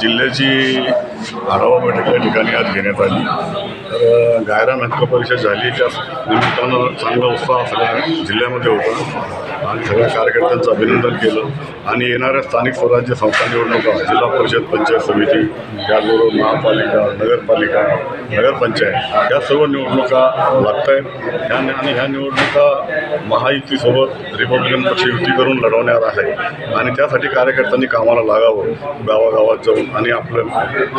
जिल्ह्याची आढावा बैठक या ठिकाणी आज घेण्यात आली. तर गायरान हक्क परिषद झाली. त्या निमित्तानं चांगला उत्साह सगळ्या जिल्ह्यामध्ये होता. आणि सगळ्या कार्यकर्त्यांचं अभिनंदन केलं. आणि येणाऱ्या स्थानिक स्वराज्य संस्था निवडणुका जिल्हा परिषद पंचायत समिती त्याचबरोबर महापालिका नगरपालिका नगरपंचायत या सर्व निवडणुका लागत आहेत ह्या आणि ह्या निवडणुका महायुतीसोबत रिपब्लिकन पक्ष युती करून लढवणार आहे. आणि त्यासाठी कार्यकर्त्यांनी कामाला लागावं. गावागावात जाऊन आणि आपलं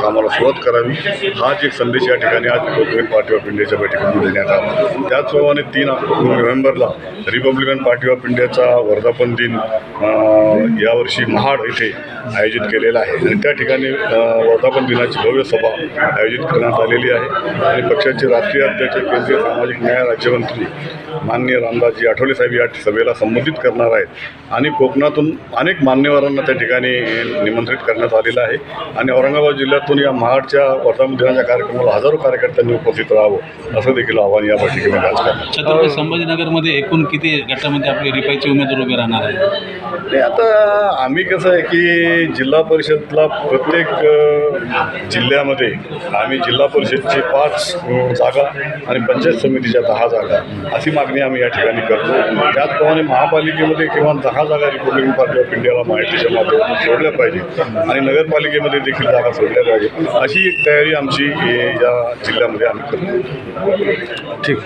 कामाला सुरुवात करावी. हाच एक संदेश या ठिकाणी आज रिपब्लिकन पार्टी ऑफ इंडियाच्या बैठकीतून देण्यात आला. त्याचप्रमाणे तीन नोव्हेंबरला रिपब्लिकन पार्टी ऑफ इंडियाचा वर्धापन दिन यावर्षी महाड येथे आयोजित केलेला आहे. आणि त्या ठिकाणी वर्धापन दिनाची भव्य सभा आयोजित करण्यात आलेली आहे. आणि पक्षाचे राष्ट्रीय अध्यक्ष केंद्रीय सामाजिक न्याय राज्यमंत्री माननीय रामदासजी आठवले साहेब या सभेला संबोधित करणार आहेत. आणि कोकणातून अनेक मान्यवरांना त्या ठिकाणी निमंत्रित करण्यात आलेलं आहे. आणि औरंगाबाद जिल्ह्यातून या महाडच्या वर्धापन दिनाच्या कार्यक्रमाला हजारो कार्यकर्त्यांनी उपस्थित राहावं असं देखील आव्हान या बैठकीमध्ये आज छत्रपती संभाजीनगरमध्ये एकूण किती गटामध्ये आपले रिपाईचे उमेदवार उभे राहणार आहे आता आम्ही कसं आहे की जिल्हा परिषदला प्रत्येक जिल्ह्यामध्ये आम्ही जिल्हा परिषदचे पाच जागा आणि पंचायत समितीच्या दहा जागा अशी मागणी आम्ही या ठिकाणी करतो. त्याचप्रमाणे महापालिकेमध्ये किमान दहा जागा रिपब्लिकन पार्टी ऑफ इंडियाला माहितीच्या माध्यमातून सोडल्या पाहिजे आणि नगरपालिकेमध्ये देखील जागा सोडल्या पाहिजे. अशी एक तयारी आमची या जिल्ह्यामध्ये आम्ही करतो. ठीक.